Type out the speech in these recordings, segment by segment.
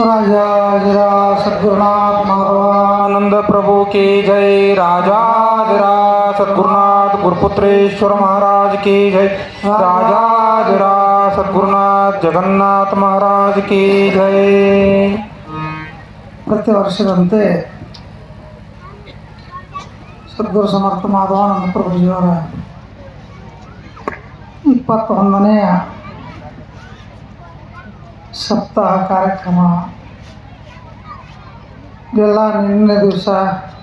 राजा सद्गुरुनाथ माधवानंद प्रभु की जय राजाधिरा सद्गुरुनाथ गुरुपुत्रेश्वर महाराज की जय राजाधिरा सद्गुरुनाथ जगन्नाथ महाराज की जय ಪ್ರತಿ ವರ್ಷದಂತೆ ಸದ್ಗುರು ಸಮರ್ಥ ಮಾಧವಾನಂದ ಪ್ರಭುಜಿಯವರ ಇಪ್ಪತ್ತೊಂದನೆಯ ಸಪ್ತಾಹ ಕಾರ್ಯಕ್ರಮ. ಎಲ್ಲ ನಿನ್ನೆ ದಿವಸ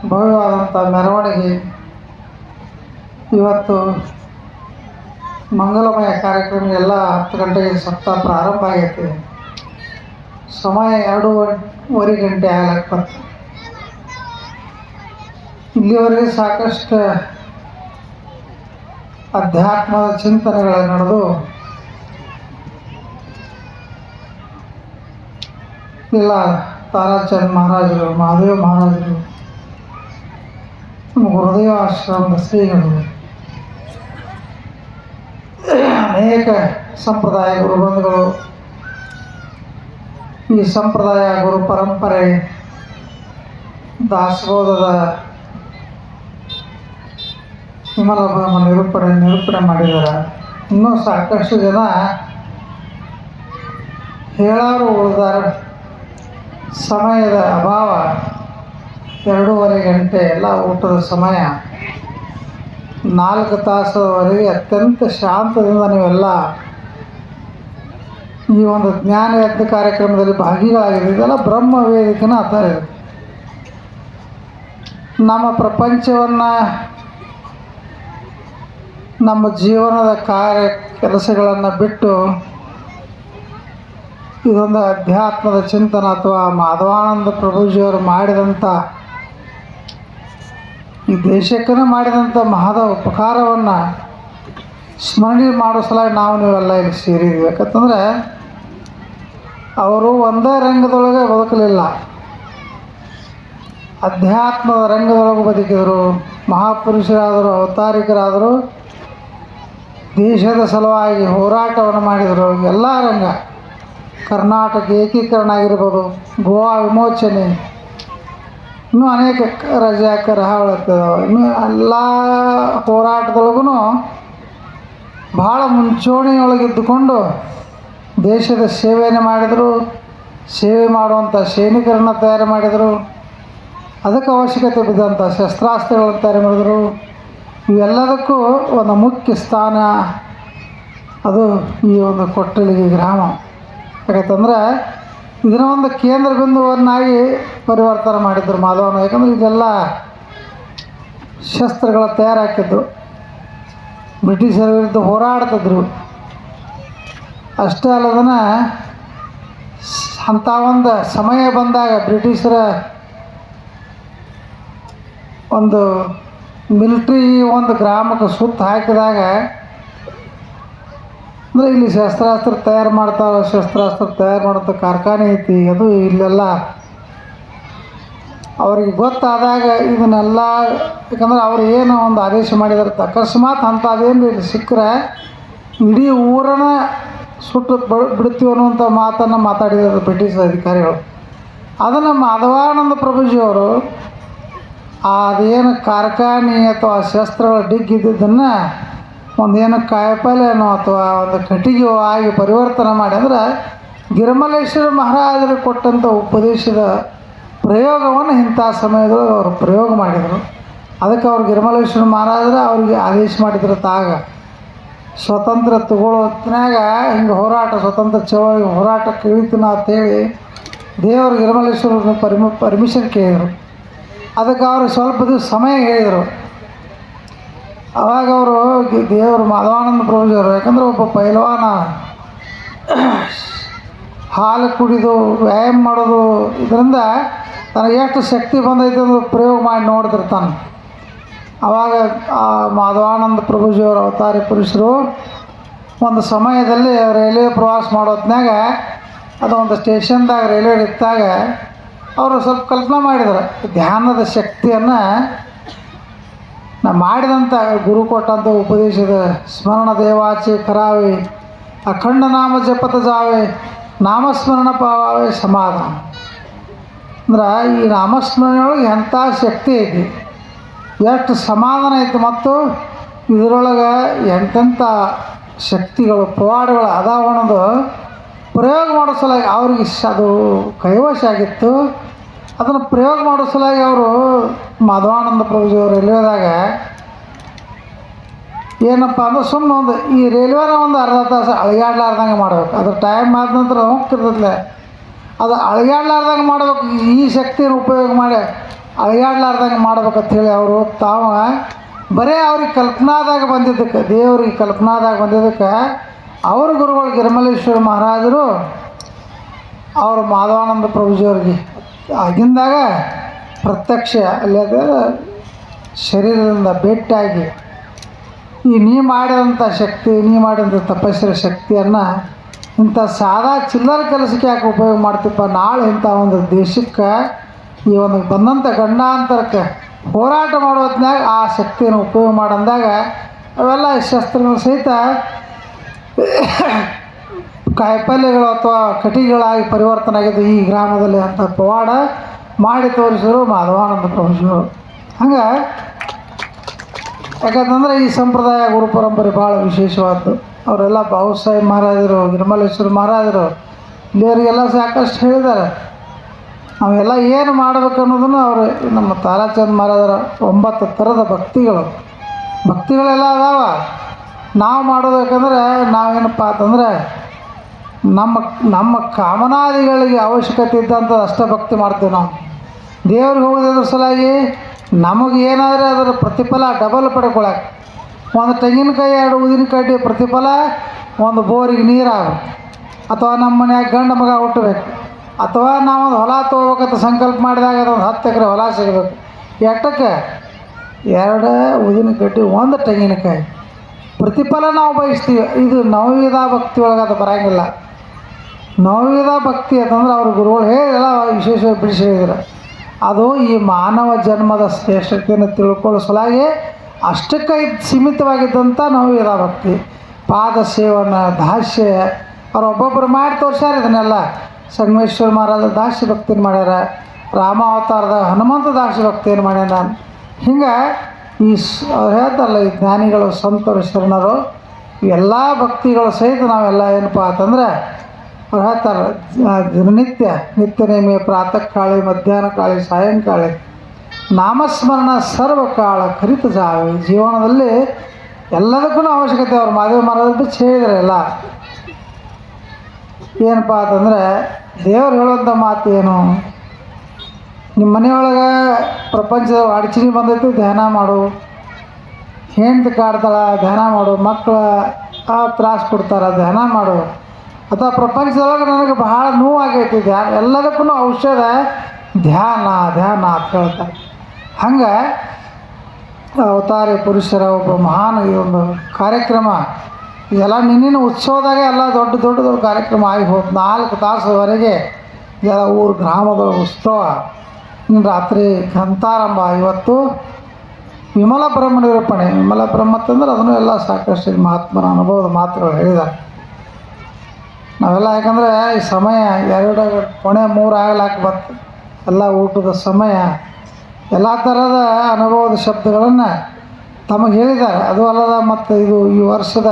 ಭವ್ಯವಾದಂಥ ಮೆರವಣಿಗೆ. ಇವತ್ತು ಮಂಗಲಮಯ ಕಾರ್ಯಕ್ರಮ ಎಲ್ಲ ಹತ್ತು ಗಂಟೆಗೆ ಸಪ್ತಾಹ ಪ್ರಾರಂಭ ಆಗೈತೆ. ಸಮಯ ಎರಡೂವರೆ ಗಂಟೆ ಆಗ್ಲಕ್ಕೆ ಇಲ್ಲಿವರೆಗೆ ಸಾಕಷ್ಟು ಅಧ್ಯಾತ್ಮದ ಚಿಂತನೆಗಳ ನಡೆದು ಇಲ್ಲ ತಾರಾಚಂದ್ ಮಹಾರಾಜರು, ಮಹಾದೇವ ಮಹಾರಾಜರು. ನಮ್ಮ ಗುರುದೇವ ಆಶ್ರಮದ ಶ್ರೀಗಳು. ಅನೇಕ ಸಂಪ್ರದಾಯ ಗುರುಬಂಧುಗಳು. ಈ ಸಂಪ್ರದಾಯ ಗುರು ಪರಂಪರೆ ದಾಸಬೋಧದ ವಿಮಲ ನಿರೂಪಣೆ ನಿರೂಪಣೆ ಮಾಡಿದ್ದಾರೆ. ಇನ್ನೂ ಸಾಕಷ್ಟು ಜನ ಹೇಳಾರು ಉಳಿದಾರ. ಸಮಯದ ಅಭಾವ ಎರಡೂವರೆ ಗಂಟೆ ಎಲ್ಲ ಊಟದ ಸಮಯ. ನಾಲ್ಕು ತಾಸುವರೆಗೆ ಅತ್ಯಂತ ಶಾಂತದಿಂದ ನೀವೆಲ್ಲ ಈ ಒಂದು ಜ್ಞಾನ ಯಜ್ಞ ಕಾರ್ಯಕ್ರಮದಲ್ಲಿ ಭಾಗಿಗಳಾಗಿದೆ ಇದೆಲ್ಲ ಬ್ರಹ್ಮ ವೇದಿಕೆನ ಆ ಇದೆ. ನಮ್ಮ ಪ್ರಪಂಚವನ್ನು, ನಮ್ಮ ಜೀವನದ ಕಾರ್ಯ ಕೆಲಸಗಳನ್ನು ಬಿಟ್ಟು ಇದೊಂದು ಅಧ್ಯಾತ್ಮದ ಚಿಂತನ ಅಥವಾ ಮಾಧವಾನಂದ ಪ್ರಭುಜಿಯವರು ಮಾಡಿದಂಥ ಈ ದೇಶಕ್ಕೇ ಮಾಡಿದಂಥ ಮಹದ ಉಪಕಾರವನ್ನು ಸ್ಮರಣೆ ಮಾಡೋ ಸಲ ನಾವು ನೀವೆಲ್ಲ ಇಲ್ಲಿ ಸೇರಿದ್ವಿ ಯಾಕಂತಂದರೆ ಅವರು ಒಂದೇ ರಂಗದೊಳಗೆ ಬದುಕಲಿಲ್ಲ. ಅಧ್ಯಾತ್ಮದ ರಂಗದೊಳಗೆ ಬದುಕಿದರು, ಮಹಾಪುರುಷರಾದರು, ಅವತಾರಿಕರಾದರು, ದೇಶದ ಸಲುವಾಗಿ ಹೋರಾಟವನ್ನು ಮಾಡಿದರು, ಎಲ್ಲ ರಂಗ. ಕರ್ನಾಟಕ ಏಕೀಕರಣ ಆಗಿರ್ಬೋದು, ಗೋವಾ ವಿಮೋಚನೆ. ಇನ್ನೂ ಅನೇಕ ರಜಾ ರಹಾವಳಿದಾವೆ ಇನ್ನೂ ಎಲ್ಲ ಹೋರಾಟದೊಳಗೂ ಭಾಳ ಮುಂಚೂಣಿಯೊಳಗಿದ್ದುಕೊಂಡು ದೇಶದ ಸೇವೆಯನ್ನು ಮಾಡಿದರು, ಸೇವೆ ಮಾಡುವಂಥ ಸೈನಿಕರನ್ನು ತಯಾರು ಮಾಡಿದರು, ಅದಕ್ಕೆ ಅವಶ್ಯಕತೆ ಬಿದ್ದಂಥ ಶಸ್ತ್ರಾಸ್ತ್ರಗಳನ್ನು ತಯಾರು ಮಾಡಿದರು. ಇವೆಲ್ಲದಕ್ಕೂ ಒಂದು ಮುಖ್ಯ ಸ್ಥಾನ. ಅದು ಈ ಒಂದು ಕೊಟ್ಟಳಿಗೆ ಗ್ರಾಮ. ಯಾಕಂತಂದ್ರೆ ಇದನ್ನ ಒಂದು ಕೇಂದ್ರ ಬಿಂದುವನ್ನಾಗಿ ಪರಿವರ್ತನೆ ಮಾಡಿದ್ರು ಮಾಧವನ. ಯಾಕಂದ್ರೆ ಇದೆಲ್ಲ ಶಸ್ತ್ರಗಳ ತಯಾರಾಕಿದ್ದು. ಬ್ರಿಟಿಷರ ವಿರುದ್ಧ ಹೋರಾಡ್ತಿದ್ರು. ಅಷ್ಟೇ ಅಲ್ಲದನ್ನು ಅಂಥ ಒಂದು ಸಮಯ ಬಂದಾಗ ಬ್ರಿಟಿಷರ ಒಂದು ಮಿಲಿಟ್ರಿ ಒಂದು ಗ್ರಾಮಕ್ಕೆ ಸುತ್ತ ಹಾಕಿದಾಗ ಅಂದರೆ ಇಲ್ಲಿ ಶಸ್ತ್ರಾಸ್ತ್ರ ತಯಾರು ಮಾಡ್ತಾರೆ ಶಸ್ತ್ರಾಸ್ತ್ರ ತಯಾರು ಮಾಡೋಂಥ ಕಾರ್ಖಾನೆ ಐತಿ, ಅದು ಇಲ್ಲೆಲ್ಲ. ಅವ್ರಿಗೆ ಗೊತ್ತಾದಾಗ ಇದನ್ನೆಲ್ಲ, ಯಾಕಂದ್ರೆ ಅವ್ರು ಏನು ಒಂದು ಆದೇಶ ಮಾಡಿದಾರೆ, ಅಕಸ್ಮಾತ್ ಅಂಥದ್ದೇನು ಇಲ್ಲಿ ಸಿಕ್ಕರೆ, ಇಡೀ ಊರನ್ನ ಸುಟ್ಟು ಬಿಡ್ತೀವಿ ಅನ್ನುವಂಥ ಮಾತನ್ನು ಮಾತಾಡಿದ್ದಾರೆ ಬ್ರಿಟಿಷ್ ಅಧಿಕಾರಿಗಳು. ಅದನ್ನು ಮಾಧವಾನಂದ ಪ್ರಭುಜಿಯವರು ಅದೇನು ಕಾರ್ಖಾನೆ ಅಥವಾ ಶಸ್ತ್ರಗಳ ಡಿಗ್ಗಿದ್ದನ್ನು ಒಂದೇನು ಕಾಯಿಪಲ್ಯನೋ ಅಥವಾ ಒಂದು ಕಟ್ಟಿಗೆ ಆಗಿ ಪರಿವರ್ತನೆ ಮಾಡಿ ಅಂದ್ರೆ ಗಿರಿಮಲೇಶ್ವರ ಮಹಾರಾಜರು ಕೊಟ್ಟಂಥ ಉಪದೇಶದ ಪ್ರಯೋಗವನ್ನು ಇಂಥ ಸಮಯದೊಳಗೆ ಅವರು ಪ್ರಯೋಗ ಮಾಡಿದರು. ಅದಕ್ಕೆ ಅವ್ರು ಗಿರಿಮಲೇಶ್ವರ ಮಹಾರಾಜರು ಅವರಿಗೆ ಆದೇಶ ಮಾಡಿದ್ರು ತಾಗ ಸ್ವತಂತ್ರ ತಗೊಳ್ಳೋ ಹೊತ್ನ್ಯಾಗ ಹಿಂಗೆ ಹೋರಾಟ, ಸ್ವತಂತ್ರ ಚಳವಳಿ ಹೋರಾಟಕ್ಕೆ ಇಳಿತೀನ ಅಂತೇಳಿ ದೇವರು ಗಿರಿಮಲೇಶ್ವರ ಪರ್ಮಿ ಪರ್ಮಿಷನ್ ಕೇಳಿದರು. ಅದಕ್ಕೆ ಅವರು ಸ್ವಲ್ಪ ದಿವಸ ಸಮಯ ಹೇಳಿದರು. ಅವಾಗ ಅವರು ದೇವರು ಮಾಧವಾನಂದ ಪ್ರಭುಜಿಯವರು ಯಾಕಂದ್ರೆ ಒಬ್ಬ ಪೈಲವಾನ ಹಾಲು ಕುಡಿದು, ವ್ಯಾಯಾಮ ಮಾಡೋದು, ಇದರಿಂದ ತನಗೆ ಎಷ್ಟು ಶಕ್ತಿ ಬಂದೈತೆ ಅನ್ನೋದು ಪ್ರಯೋಗ ಮಾಡಿ ನೋಡ್ತಿರ್ತಾನೆ ಆವಾಗ ಆ ಮಾಧವಾನಂದ ಪ್ರಭುಜಿಯವರು ಅವತಾರಿ ಪುರುಷರು ಒಂದು ಸಮಯದಲ್ಲಿ ರೈಲ್ವೆ ಪ್ರವಾಸ ಮಾಡೋತ್ನಾಗ ಅದು ಒಂದು ಸ್ಟೇಷನ್ದಾಗ ರೈಲ್ವೆ ಇತ್ತಾಗ ಅವರು ಸ್ವಲ್ಪ ಕಲ್ಪನೆ ಮಾಡಿದ್ರು, ಧ್ಯಾನದ ಶಕ್ತಿಯನ್ನು ನಾ ಮಾಡಿದಂಥ ಗುರು ಕೊಟ್ಟಂಥ ಉಪದೇಶದ ಸ್ಮರಣ ದೇವಾಚೆ ಕರಾವೆ, ಅಖಂಡ ನಾಮ ಜಪತ ಜಾವೆ, ನಾಮಸ್ಮರಣ ಪಾವೆ ಸಮಾಧಾನ. ಅಂದ್ರೆ ಈ ನಾಮಸ್ಮರಣೆಯೊಳಗೆ ಎಂಥ ಶಕ್ತಿ ಐತಿ? ಎಷ್ಟು ಸಮಾಧಾನ ಐತಿ ಮತ್ತು ಇದರೊಳಗೆ ಎಂತೆಂಥ ಶಕ್ತಿಗಳು, ಪವಾಡಗಳು ಅದಾವ ಅನ್ನೋದು ಪ್ರಯೋಗ ಮಾಡೋ ಸಲ ಅವ್ರಿಗೆ ಅದು ಕೈವಶ ಆಗಿತ್ತು. ಅದನ್ನು ಪ್ರಯೋಗ ಮಾಡೋ ಸಲುವಾಗಿ ಅವರು ಮಾಧವಾನಂದ ಪ್ರಭುಜಿಯವರು ರೈಲ್ವೆದಾಗ ಏನಪ್ಪ ಅಂದ್ರೆ ಸುಮ್ಮನೆ ಒಂದು ಈ ರೈಲ್ವೆನ ಒಂದು ಅರ್ಧ ತಾಸು ಅಳಗಾಡ್ಲಾರ್ದಂಗೆ ಮಾಡ್ಬೇಕು. ಅದ್ರ ಟೈಮ್ ಆದ ನಂತರ ಹೋಗ್ತಿರ್ತೈತಲೆ ಅದು ಅಳಗಾಡ್ಲಾರ್ದಂಗೆ ಮಾಡ್ಬೇಕು. ಈ ಶಕ್ತಿಯನ್ನು ಉಪಯೋಗ ಮಾಡಿ ಅಳಗಾಡ್ಲಾರ್ದಂಗೆ ಮಾಡ್ಬೇಕಂತ ಹೇಳಿ ಅವರು ತಾವ ಬರೀ ಅವ್ರಿಗೆ ಕಲ್ಪನಾದಾಗ ಬಂದಿದ್ದಕ್ಕೆ, ದೇವ್ರಿಗೆ ಕಲ್ಪನಾದಾಗ ಬಂದಿದ್ದಕ್ಕೆ ಅವ್ರ ಗುರುಗಳು ಗಿರಿಮಲೇಶ್ವರ ಮಹಾರಾಜರು, ಅವರು ಮಾಧವಾನಂದ ಪ್ರಭುಜಿಯವ್ರಿಗೆ ಆಗಿಂದಾಗ ಪ್ರತ್ಯಕ್ಷ ಅಲ್ಲಿ ಅದು ಶರೀರದಿಂದ ಭೇಟಿಯಾಗಿ ಈ ನೀ ಮಾಡಿದಂಥ ಶಕ್ತಿ, ನೀ ಮಾಡಿದಂಥ ತಪಸ್ಸಿನ ಶಕ್ತಿಯನ್ನು ಇಂಥ ಸಾದಾ ಚಿಲ್ಲರ ಕೆಲಸಕ್ಕೆ ಯಾಕೆ ಉಪಯೋಗ ಮಾಡ್ತೀಪ್ಪ? ನಾಳೆ ಇಂಥ ಒಂದು ದೇಶಕ್ಕೆ, ಈ ಒಂದು ಬಂದಂಥ ಗಂಡಾಂತರಕ್ಕೆ ಹೋರಾಟ ಮಾಡೋ ಆ ಶಕ್ತಿಯನ್ನು ಉಪಯೋಗ ಮಾಡಂದಾಗ ಅವೆಲ್ಲ ಶಸ್ತ್ರಗಳು ಸಹಿತ ಕಾಯಿಪಲ್ಯಗಳು ಅಥವಾ ಕಟಿಗಳಾಗಿ ಪರಿವರ್ತನೆ ಆಗಿದ್ದು ಈ ಗ್ರಾಮದಲ್ಲಿ ಅಂತ ಪವಾಡ ಮಾಡಿ ತೋರಿಸಿದ್ರು ಮಾಧವಾನಂದ ಪ್ರಭುಗಳು ಹಂಗೆ, ಯಾಕಂತಂದ್ರೆ ಈ ಸಂಪ್ರದಾಯ ಗುರು ಪರಂಪರೆ ಭಾಳ ವಿಶೇಷವಾದ್ದು. ಅವರೆಲ್ಲ ಬಾಬು ಸಾಹೇಬ್ ಮಹಾರಾಜರು, ನಿರ್ಮಲೇಶ್ವರ ಮಹಾರಾಜರು ಇಲ್ಲಿಯವರಿಗೆಲ್ಲ ಸಾಕಷ್ಟು ಹೇಳಿದ್ದಾರೆ. ಅವೆಲ್ಲ ಏನು ಮಾಡ್ಬೇಕು ಅನ್ನೋದನ್ನು ಅವರು ನಮ್ಮ ತಾರಾಚಂದ್ ಮಹಾರಾಜರ ಒಂಬತ್ತು ಥರದ ಭಕ್ತಿಗಳು. ಭಕ್ತಿಗಳೆಲ್ಲ ಅದಾವ. ನಾವು ಮಾಡೋದು ಯಾಕಂದ್ರೆ ನಾವೇನಪ್ಪ ಅಂತಂದ್ರೆ ನಮ್ಮ ನಮ್ಮ ಕಾಮನಾದಿಗಳಿಗೆ ಅವಶ್ಯಕತೆ ಇದ್ದಂಥ ಅಷ್ಟೇ ಭಕ್ತಿ ಮಾಡ್ತೀವಿ ನಾವು. ದೇವ್ರಿಗೆ ಹೋಗೋದ್ರ ಸಲುವಾಗಿ ನಮಗೆ ಏನಾದರೂ ಅದರ ಪ್ರತಿಫಲ ಡಬಲ್ ಪಡ್ಕೊಳಕ್ಕೆ. ಒಂದು ತೆಂಗಿನಕಾಯಿ, ಎರಡು ಊದಿನಕಾಯಿ ಪ್ರತಿಫಲ, ಒಂದು ಬೋರಿಗೆ ನೀರಾಗ ಅಥವಾ ನಮ್ಮ ಮನ್ಯಾಗ ಗಂಡು ಮಗ ಹುಟ್ಟಬೇಕು. ಅಥವಾ ನಾವೊಂದು ಹೊಲ ತೊಗೋಬೇಕಂತ ಸಂಕಲ್ಪ ಮಾಡಿದಾಗ ಅದೊಂದು ಹತ್ತು ಎಕರೆ ಹೊಲ ಸಿಗಬೇಕು. ಎಟ್ಟಕ್ಕೆ ಎರಡು ಊದಿನ ಕಡ್ಡಿ ಒಂದು ತೆಂಗಿನಕಾಯಿ. ಪ್ರತಿಫಲ ನಾವು ಬಯಸ್ತೀವಿ. ಇದು ನವವಿಧ ಭಕ್ತಿ ಒಳಗೆ ಅದು ಬರೋಂಗಿಲ್ಲ. ನವವಿಧ ಭಕ್ತಿ ಅಂತಂದ್ರೆ ಅವ್ರ ಗುರುಗಳು ಹೇಗೆಲ್ಲ ವಿಶೇಷವಾಗಿ ಬಿಡಿಸಿ ಹೇಳಿದ್ರು. ಅದು ಈ ಮಾನವ ಜನ್ಮದ ಶ್ರೇಷ್ಠತೆಯನ್ನು ತಿಳ್ಕೊಳ್ಳೋ ಸಲಾಗಿ ಅಷ್ಟಕ್ಕೆ ಸೀಮಿತವಾಗಿದ್ದಂಥ ನವವಿಧ ಭಕ್ತಿ. ಪಾದ ಸೇವನ, ದಾಸ್ಯ, ಅವ್ರು ಒಬ್ಬೊಬ್ಬರು ಮಾಡಿ ತೋರಿಸ್ಯಾರ ಇದನ್ನೆಲ್ಲ. ಸಂಗಮೇಶ್ವರ ಮಹಾರಾಜ ದಾಸ್ಯ ಭಕ್ತಿನ ಮಾಡ್ಯಾರ. ರಾಮಾವತಾರದ ಹನುಮಂತ ದಾಸ್ಯ ಭಕ್ತಿಯನ್ನು ಮಾಡ್ಯಾನ ಹಿಂಗೆ ಈ ಹೇಳ್ತಾರಲ್ಲ, ಈ ಜ್ಞಾನಿಗಳು, ಸಂತರು, ಶರಣರು, ಎಲ್ಲ ಭಕ್ತಿಗಳು ಸಹಿತ ನಾವೆಲ್ಲ ಏನಪ್ಪ ಅಂತಂದ್ರೆ ಅವ್ರು ಹೇಳ್ತಾರೆ ದಿನನಿತ್ಯ, ನಿತ್ಯ ನೇಮಿ ಪ್ರಾತಃ ಕಾಳಿ, ಮಧ್ಯಾಹ್ನ ಕಾಳಿ, ಸಾಯಂಕಾಳಿ, ನಾಮಸ್ಮರಣ ಸರ್ವಕಾಳ ಕರಿತ ಜಾವೆ. ಜೀವನದಲ್ಲಿ ಎಲ್ಲದಕ್ಕೂ ಅವಶ್ಯಕತೆ ಅವ್ರು. ಮಾದೇವ ಮಹಾರಾಜ ಹೇಳಿದ್ರೆ ಎಲ್ಲ. ಏನಪ್ಪ ಅಂತಂದರೆ, ದೇವ್ರು ಹೇಳುವಂಥ ಮಾತು ಏನು? ನಿಮ್ಮ ಮನೆಯೊಳಗೆ ಪ್ರಪಂಚದ ಅಡಚಣೆ ಬಂದೈತಿ, ಧ್ಯಾನ ಮಾಡು. ಹೆಂಡ್ತಿ ಕಾಡ್ತಾಳ, ಧ್ಯಾನ ಮಾಡು. ಮಕ್ಕಳ ಆ, ತ್ರಾಸು ಕೊಡ್ತಾರ, ಧ್ಯಾನ ಮಾಡು. ಅಥವಾ ಪ್ರಪಂಚದೊಳಗೆ ನನಗೆ ಬಹಳ ನೋವಾಗೈತಿ ಧ್ಯಾನ. ಎಲ್ಲದಕ್ಕೂ ಔಷಧ, ಧ್ಯಾನ ಧ್ಯಾನ ಅಂತ ಹೇಳ್ತಾರೆ. ಹಂಗೆ ಅವತಾರಿ ಪುರುಷರ ಒಬ್ಬ ಮಹಾನ್ ಈ ಒಂದು ಕಾರ್ಯಕ್ರಮ. ಇದೆಲ್ಲ ನಿನ್ನಿನ ಉತ್ಸವದಾಗೆ ಎಲ್ಲ ದೊಡ್ಡ ದೊಡ್ಡ ದೊಡ್ಡ ಕಾರ್ಯಕ್ರಮ ಆಗಿ ಹೋದ್ ನಾಲ್ಕು ತಾಸುವರೆಗೆ ಎಲ್ಲ ಊರು ಗ್ರಾಮದ ಉತ್ಸವ. ಇನ್ನು ರಾತ್ರಿ ಗ್ರಂಥಾರಂಭ ಇವತ್ತು ವಿಮಲ ಬ್ರಹ್ಮ ನಿರೂಪಣೆ ವಿಮಲ ಬ್ರಹ್ಮ ಅಂತಂದ್ರೆ ಅದನ್ನು ಎಲ್ಲ ಸಾಕಷ್ಟು ಮಹಾತ್ಮರ ಅನುಭವದ ಮಾತುಗಳು ಹೇಳಿದ್ದಾರೆ. ನಾವೆಲ್ಲ ಯಾಕಂದರೆ ಈ ಸಮಯ ಎರಡು ಕೊನೆ ಮೂರು ಆಗಲಾಕ ಬತ್ತು ಎಲ್ಲ ಊಟದ ಸಮಯ. ಎಲ್ಲ ಥರದ ಅನುಭವದ ಶಬ್ದಗಳನ್ನು ತಮಗೆ ಹೇಳಿದ್ದಾರೆ. ಅದು ಅಲ್ಲದ ಮತ್ತು ಇದು ಈ ವರ್ಷದ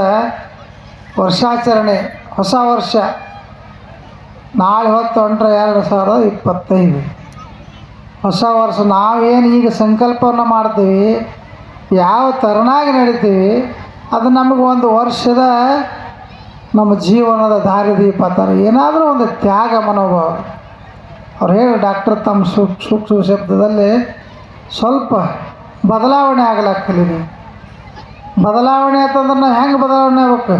ವರ್ಷಾಚರಣೆ, ಹೊಸ ವರ್ಷ. ನಾಳೆ ಹೊತ್ತು ಹೊಂಟ್ರೆ ಎರಡು ಸಾವಿರದ ಇಪ್ಪತ್ತೈದು. ಹೊಸ ವರ್ಷ, ನಾವೇನು ಈಗ ಸಂಕಲ್ಪವನ್ನು ಮಾಡ್ತೀವಿ, ಯಾವ ಥರನಾಗಿ ನಡಿತೀವಿ, ಅದು ನಮಗೆ ಒಂದು ವರ್ಷದ ನಮ್ಮ ಜೀವನದ ದಾರಿದೀಪ ಥರ ಏನಾದರೂ ಒಂದು ತ್ಯಾಗ ಮನೋಭಾವ. ಅವ್ರು ಹೇಳಿ ಡಾಕ್ಟರ್ ತಮ್ಮ ಸೂಕ್ ಸೂಕ್ಷ್ಮ ಶಬ್ದದಲ್ಲಿ ಸ್ವಲ್ಪ ಬದಲಾವಣೆ ಆಗ್ಲಾಕ ಬದಲಾವಣೆ ಅಂತಂದ್ರೆ ನಾವು ಹೆಂಗೆ ಬದಲಾವಣೆ ಆಗ್ಬೇಕು?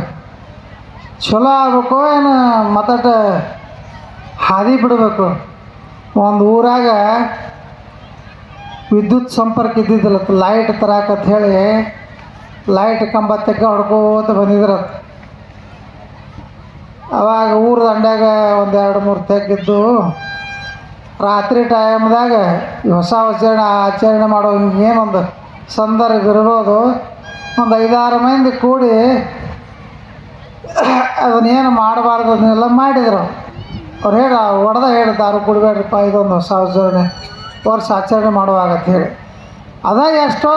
ಚಲೋ ಆಗ್ಬೇಕು ಏನು ಮತ್ತಟ ಹಾದಿ ಬಿಡಬೇಕು? ಒಂದು ಊರಾಗ ವಿದ್ಯುತ್ ಸಂಪರ್ಕ ಇದ್ದಿದ್ದಿಲ್ಲ ಲೈಟ್ ತರಾಕಂತ ಹೇಳಿ ಲೈಟ್ ಕಂಬ ತೆಗ್ಗ ಹೊಡ್ಕೋತ ಬಂದಿದ್ರತ್ ಅವಾಗ ಊರ ದಂಡ್ಯಾಗ ಒಂದು ಎರಡು ಮೂರು ತೆಗ್ಗಿದ್ದು ರಾತ್ರಿ ಟೈಮ್ದಾಗ ಹೊಸ ಆಚರಣೆ ಆಚರಣೆ ಮಾಡೋ ಏನೊಂದು ಸಂದರ್ಭ ಇರ್ಬೋದು. ಒಂದು ಐದಾರು ಮಂದಿ ಕೂಡಿ ಅದನ್ನೇನು ಮಾಡಬಾರ್ದು ಅದನ್ನೆಲ್ಲ ಮಾಡಿದರು. ಅವ್ರು ಹೇಳ ಹೊಡೆದ ಹೇಳಿ ದಾರು ಕುಡಬೇಡ್ರಿಪ್ಪ, ಇದೊಂದು ಹೊಸ ಆಚರಣೆ ವರ್ಷ ಆಚರಣೆ ಮಾಡುವಾಗತ್ತೆ ಹೇಳಿ. ಅದ ಎಷ್ಟೋ